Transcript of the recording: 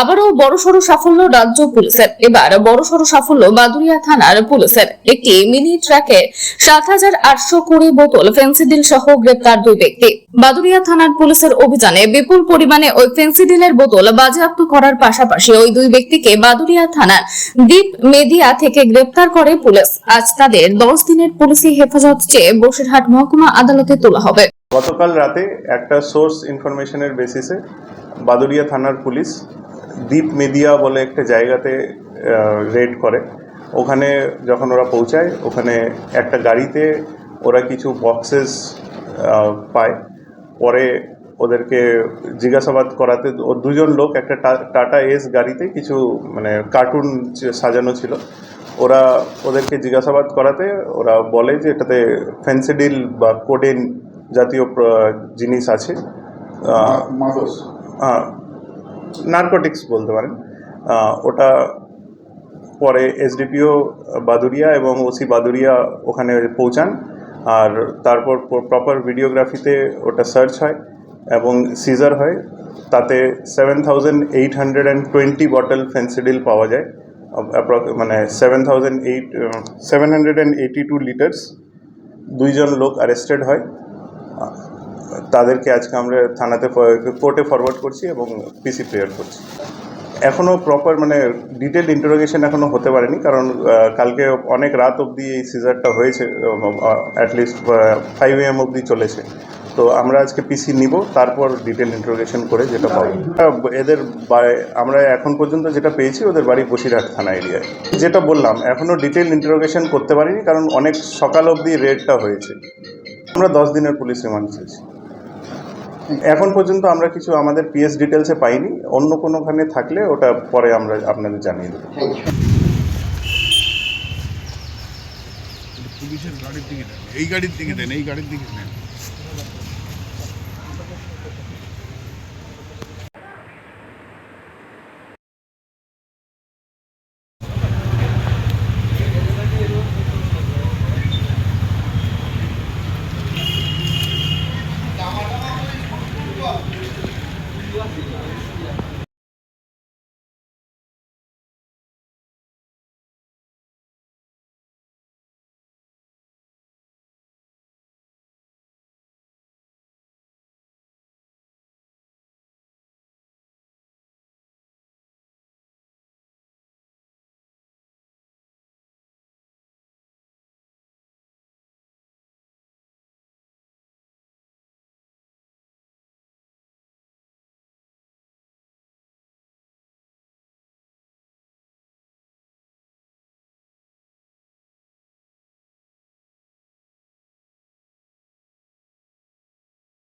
আবারও বড় বড়সড় সাফল্য রাজ্য পুলিশের। এবার বড় বড়সড় সাফল্য বাদুরিয়া থানার পুলিশের। একটি মিনি ট্রাকে সাত হাজার আটশো কুড়ি বোতল ফেন্সিডিল সহ গ্রেপ্তার দুই ব্যক্তি। বাদুরিয়া থানার পুলিশের অভিযানে বিপুল পরিমাণে ওই ফেন্সিডিলের বোতল বাজেয়াপ্ত করার পাশাপাশি ওই দুই ব্যক্তিকে বাদুরিয়া থানার দ্বীপ মেদিয়া থেকে গ্রেপ্তার করে পুলিশ। আজ তাদের দশ দিনের পুলিশি হেফাজত চেয়ে বসিরহাট মহকুমা আদালতে তোলা হবে। গতকাল রাতে একটা সোর্স ইনফরমেশনের বেসিসে বাদুরিয়া থানার পুলিশ দ্বীপ মেদিয়া বলে একটা জায়গাতে রেড করে। ওখানে যখন ওরা পৌঁছায় ওখানে একটা গাড়িতে ওরা কিছু বক্সেস পায়। পরে ওদেরকে জিজ্ঞাসাবাদ করাতে ও দুজন লোক একটা টাটা এস গাড়িতে কিছু মানে কার্টুন সাজানো ছিল। ওরা ওদেরকে জিজ্ঞাসাবাদ করাতে ওরা বলে যে এটাতে ফেন্সিডিল বা কোডেন জাতীয় জিনিস আছে। মাদস। নার্কোটিক্স বলতে পারেন। ওটা পরে এসডিপিও বাদুরিয়া এবং ওসি বাদুরিয়া ওখানে পৌঁছান। আর তারপর প্রপার ভিডিওগ্রাফিতে ওটা সার্চ হয় এবং সিজার হয়। তাতে seven thousand eight hundred and twenty bottle Phensedyl পাওয়া যায়। মানে seven thousand eight seven hundred and eighty two liters দুইজন লোক অ্যারেস্টেড হয়। তাদেরকে আজকে আমরা থানাতে কোর্টে ফরওয়ার্ড করছি এবং পিসি প্রেয়ার করছি। এখনও প্রপার মানে ডিটেল ইন্টারোগেশন এখনও হতে পারেনি, কারণ কালকে অনেক রাত অবধি এই সিজারটা হয়েছে অ্যাটলিস্ট ফাইভ এম অবধি চলেছে। তো আমরা আজকে পিসি নিব, তারপর ডিটেল ইন্টারোগেশন করে যেটা পাবো। এদের আমরা এখন পর্যন্ত যেটা পেয়েছি, ওদের বাড়ি বসিরহাট থানা এরিয়ায় যেটা বললাম এখনও ডিটেল ইন্টারোগেশন করতে পারিনি, কারণ অনেক সকাল অবধি রেডটা হয়েছে। আমরা দশ দিনের পুলিশ রিমান্ড চেয়েছি। এখন পর্যন্ত আমরা কিছু আমাদের পিএস ডিটেলসে পাইনি। অন্য কোনোখানে থাকলে ওটা পরে আমরা আপনাদের জানিয়ে দেবো। পুলিশের গাড়ির দিকে দেন এই গাড়ির দিকে দেন এই গাড়ির দিকে নেন।